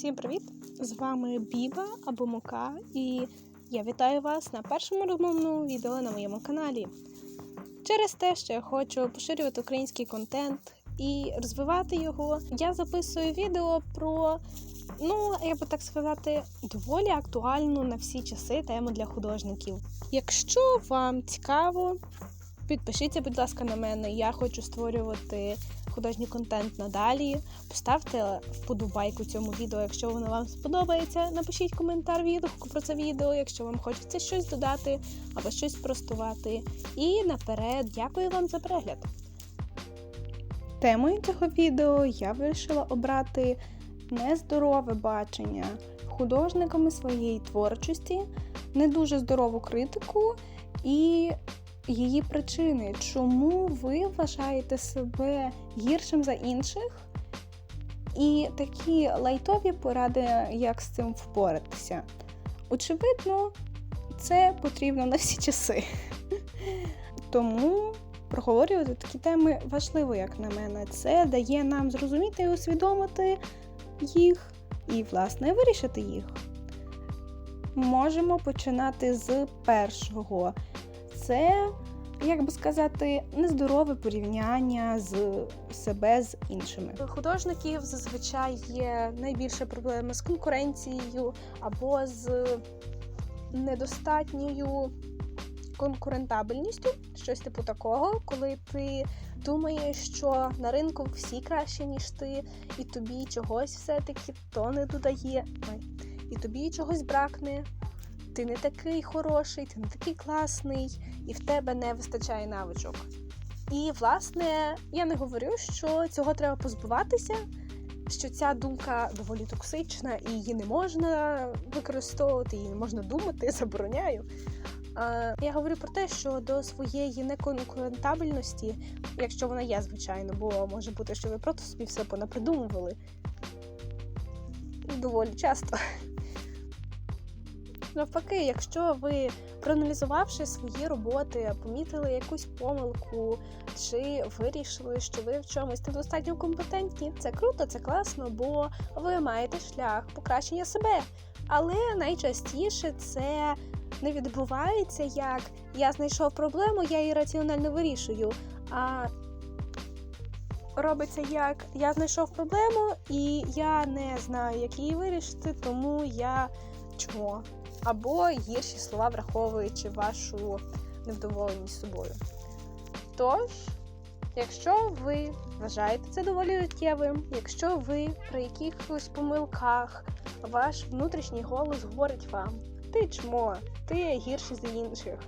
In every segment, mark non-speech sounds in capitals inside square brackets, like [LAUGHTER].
Всім привіт! З вами Біба або Мука, і я вітаю вас на першому розмовному відео на моєму каналі. Через те, що я хочу поширювати український контент і розвивати його, я записую відео про, ну, як би так сказати, доволі актуальну на всі часи тему для художників. Якщо вам цікаво, підпишіться, будь ласка, на мене. Я хочу створювати художній контент надалі. Поставте вподобайку цьому відео, якщо воно вам сподобається. Напишіть коментар відгуку про це відео, якщо вам хочеться щось додати або щось спростувати. І наперед, дякую вам за перегляд. Темою цього відео я вирішила обрати нездорове бачення художниками своєї творчості, не дуже здорову критику і її причини, чому ви вважаєте себе гіршим за інших, і такі лайтові поради, як з цим впоратися. Очевидно, це потрібно на всі часи. Тому проговорювати такі теми важливо, як на мене. Це дає нам зрозуміти і усвідомити їх, і, власне, вирішити їх. Можемо починати з першого. Це, як би сказати, нездорове порівняння з себе з іншими. Художників зазвичай є найбільше проблеми з конкуренцією або з недостатньою конкурентабельністю, щось типу такого, коли ти думаєш, що на ринку всі краще, ніж ти, і тобі чогось все-таки то не додає, і тобі чогось бракне. Ти не такий хороший, ти не такий класний, і в тебе не вистачає навичок. І, власне, я не говорю, що цього треба позбуватися, що ця думка доволі токсична і її не можна використовувати, її не можна думати, забороняю. Я говорю про те, що до своєї неконкурентабельності, якщо вона є, звичайно, бо може бути, що ви просто собі все понапридумували доволі часто. Навпаки, якщо ви проаналізувавши свої роботи, помітили якусь помилку, чи вирішили, що ви в чомусь недостатньо компетентні, це круто, це класно, бо ви маєте шлях покращення себе. Але найчастіше це не відбувається як я знайшов проблему, я її раціонально вирішую. А робиться як я знайшов проблему, і я не знаю, як її вирішити, тому я чмо. Або гірші слова, враховуючи вашу невдоволеність собою. Тож, якщо ви вважаєте це доволі життєвим, якщо ви при якихось помилках ваш внутрішній голос говорить вам, ти чмо, ти гірший за інших.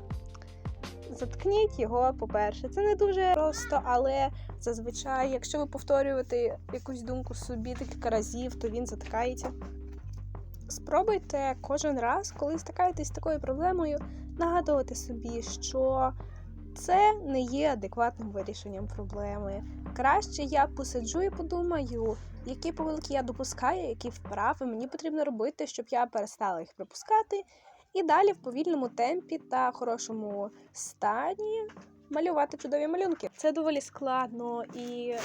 Заткніть його, по-перше, це не дуже просто, але зазвичай, якщо ви повторюєте якусь думку собі декілька разів, то він заткається. Спробуйте кожен раз, коли стикаєтесь з такою проблемою, нагадувати собі, що це не є адекватним вирішенням проблеми. Краще я посиджу і подумаю, які помилки я допускаю, які вправи мені потрібно робити, щоб я перестала їх припускати. І далі в повільному темпі та хорошому стані малювати чудові малюнки. Це доволі складно і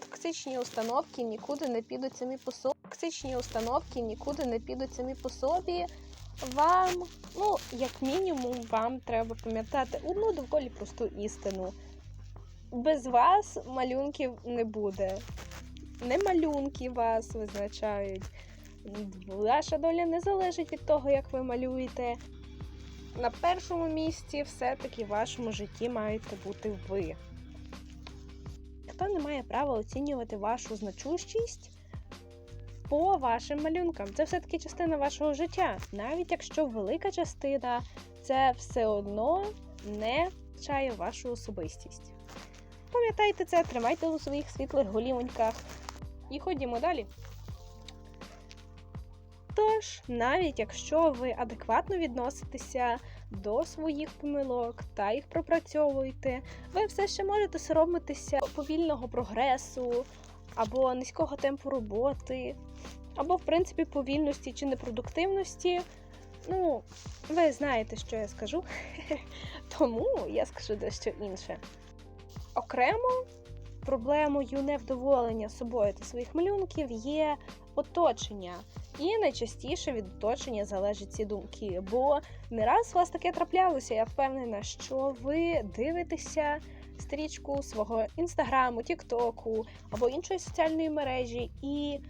токсичні установки нікуди не підуть самі по. Токсичні установки нікуди не підуть самі по собі. Вам, ну, як мінімум, вам треба пам'ятати одну доволі просту істину. Без вас малюнків не буде. Не малюнки вас визначають. Ваша доля не залежить від того, як ви малюєте. На першому місці все-таки в вашому житті маєте бути ви. Ніхто не має права оцінювати вашу значущість по вашим малюнкам. Це все-таки частина вашого життя. Навіть якщо велика частина, це все одно не втрачає вашу особистість. Пам'ятайте це, тримайте у своїх світлих голівоньках і ходімо далі. Тож, навіть якщо ви адекватно відноситеся до своїх помилок та їх пропрацьовуєте, ви все ще можете соромитися повільного прогресу або низького темпу роботи, або, в принципі, повільності чи непродуктивності. Ну, ви знаєте, що я скажу, [LAUGHS] тому я скажу дещо інше. Окремо проблемою невдоволення собою та своїх малюнків є оточення. І найчастіше від оточення залежать ці думки. Бо не раз у вас таке траплялося. Я впевнена, що ви дивитеся стрічку свого інстаграму, тіктоку або іншої соціальної мережі і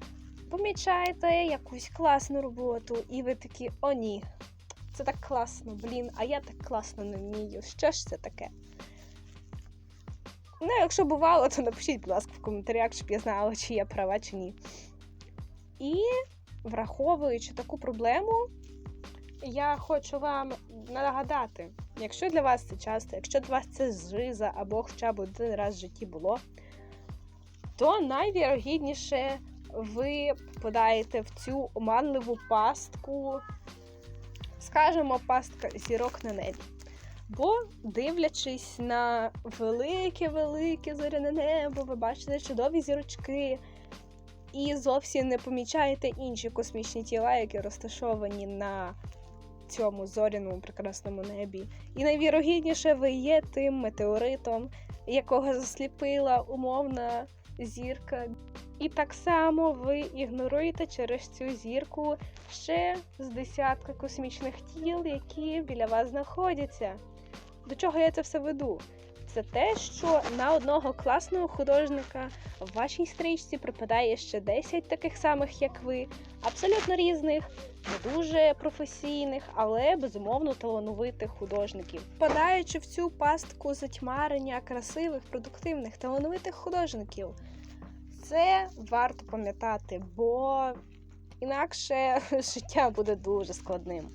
помічаєте якусь класну роботу, і ви такі о ні. Це так класно, блін, а я так класно не вмію. Що ж це таке? Ну, якщо бувало, то напишіть, будь ласка, в коментарях, щоб я знала, чи я права, чи ні. І враховуючи таку проблему, я хочу вам нагадати, якщо для вас це часто, якщо для вас це жиза або хоча б один раз в житті було, то найвірогідніше ви попадаєте в цю оманливу пастку, скажімо, пастка зірок на небі. Бо, дивлячись на велике-велике зоряне небо, ви бачите чудові зірочки, і зовсім не помічаєте інші космічні тіла, які розташовані на цьому зоряному прекрасному небі. І найвірогідніше ви є тим метеоритом, якого засліпила умовна зірка. І так само ви ігноруєте через цю зірку ще з десятка космічних тіл, які біля вас знаходяться. До чого я це все веду? Це те, що на одного класного художника в вашій стрічці припадає ще 10 таких самих, як ви, абсолютно різних, не дуже професійних, але безумовно талановитих художників. Впадаючи в цю пастку затьмарення красивих, продуктивних, талановитих художників, це варто пам'ятати, бо інакше [LAUGHS] життя буде дуже складним.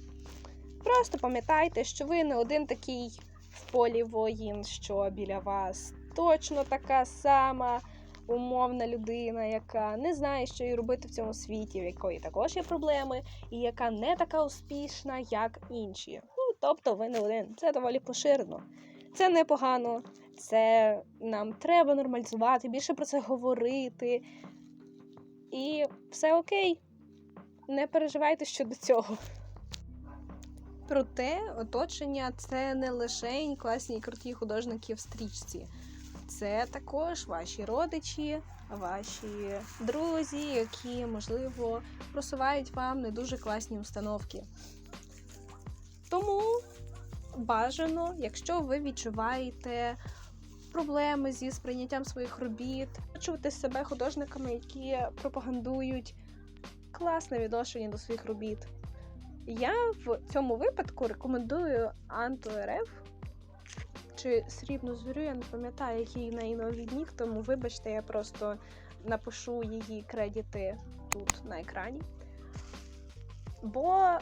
Просто пам'ятайте, що ви не один такий в полі воїн, що біля вас точно така сама умовна людина, яка не знає, що їй робити в цьому світі, в якої також є проблеми, і яка не така успішна, як інші. Ну, тобто, ви не один. Це доволі поширено. Це непогано, це нам треба нормалізувати, більше про це говорити. І все окей. Не переживайте щодо цього. Проте оточення це не лише класні і круті художники в стрічці. Це також ваші родичі, ваші друзі, які, можливо, просувають вам не дуже класні установки. Тому бажано, якщо ви відчуваєте проблеми зі сприйняттям своїх робіт, почувати себе художниками, які пропагандують класне відношення до своїх робіт. Я в цьому випадку рекомендую Анту РФ чи срібну зорю, я не пам'ятаю, який неї тому вибачте, я просто напишу її кредити тут на екрані. Бо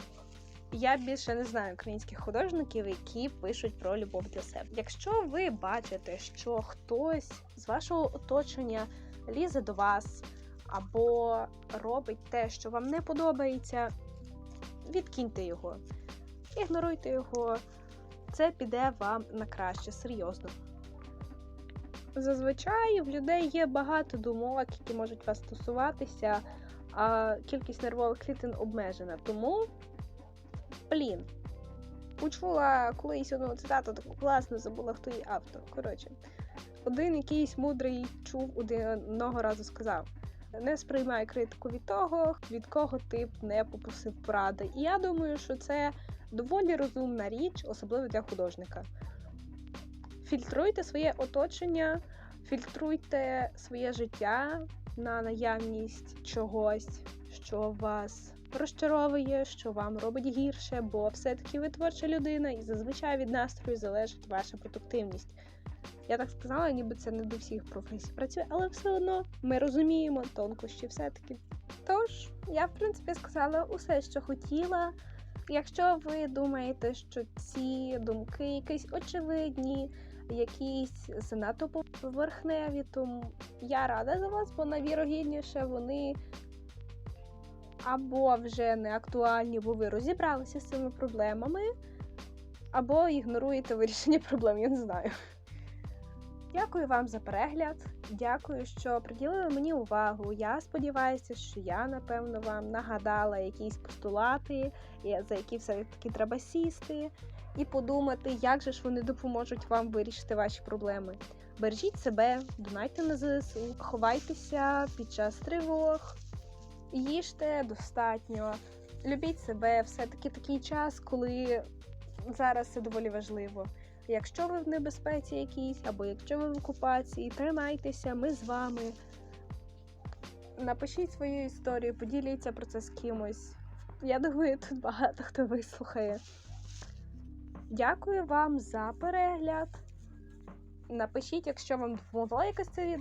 я більше не знаю українських художників, які пишуть про любов для себе. Якщо ви бачите, що хтось з вашого оточення лізе до вас або робить те, що вам не подобається, відкиньте його, ігноруйте його, це піде вам на краще, серйозно. Зазвичай в людей є багато думок, які можуть вас стосуватися, а кількість нервових клітин обмежена. Тому, блін, почула колись одну цитату, таку класно забула, хто її автор. Коротше, один якийсь мудрий чув одного разу сказав. Не сприймай критику від того, від кого ти б не попросив поради. І я думаю, що це доволі розумна річ, особливо для художника. Фільтруйте своє оточення, фільтруйте своє життя на наявність чогось, що вас розчаровує, що вам робить гірше, бо все-таки ви творча людина, і зазвичай від настрою залежить ваша продуктивність. Я так сказала, ніби це не до всіх професій працює, але все одно ми розуміємо тонкощі все-таки. Тож, я, в принципі, сказала усе, що хотіла. Якщо ви думаєте, що ці думки якісь очевидні, якісь занадто поверхневі, то я рада за вас, бо найвірогідніше вони або вже не актуальні, бо ви розібралися з цими проблемами, або ігноруєте вирішення [LAUGHS] проблем, я не знаю. Дякую вам за перегляд. Дякую, що приділили мені увагу. Я сподіваюся, що я, напевно, вам нагадала якісь постулати, за які все-таки треба сісти і подумати, як же ж вони допоможуть вам вирішити ваші проблеми. Бережіть себе, донайте на ЗСУ, ховайтеся під час тривог, їжте достатньо, любіть себе. Все-таки такий час, коли зараз це доволі важливо. Якщо ви в небезпеці якійсь, або якщо ви в окупації, тримайтеся, ми з вами. Напишіть свою історію, поділіться про це з кимось. Я думаю, тут багато хто вислухає. Дякую вам за перегляд. Напишіть, якщо вам допомогло якось це відео.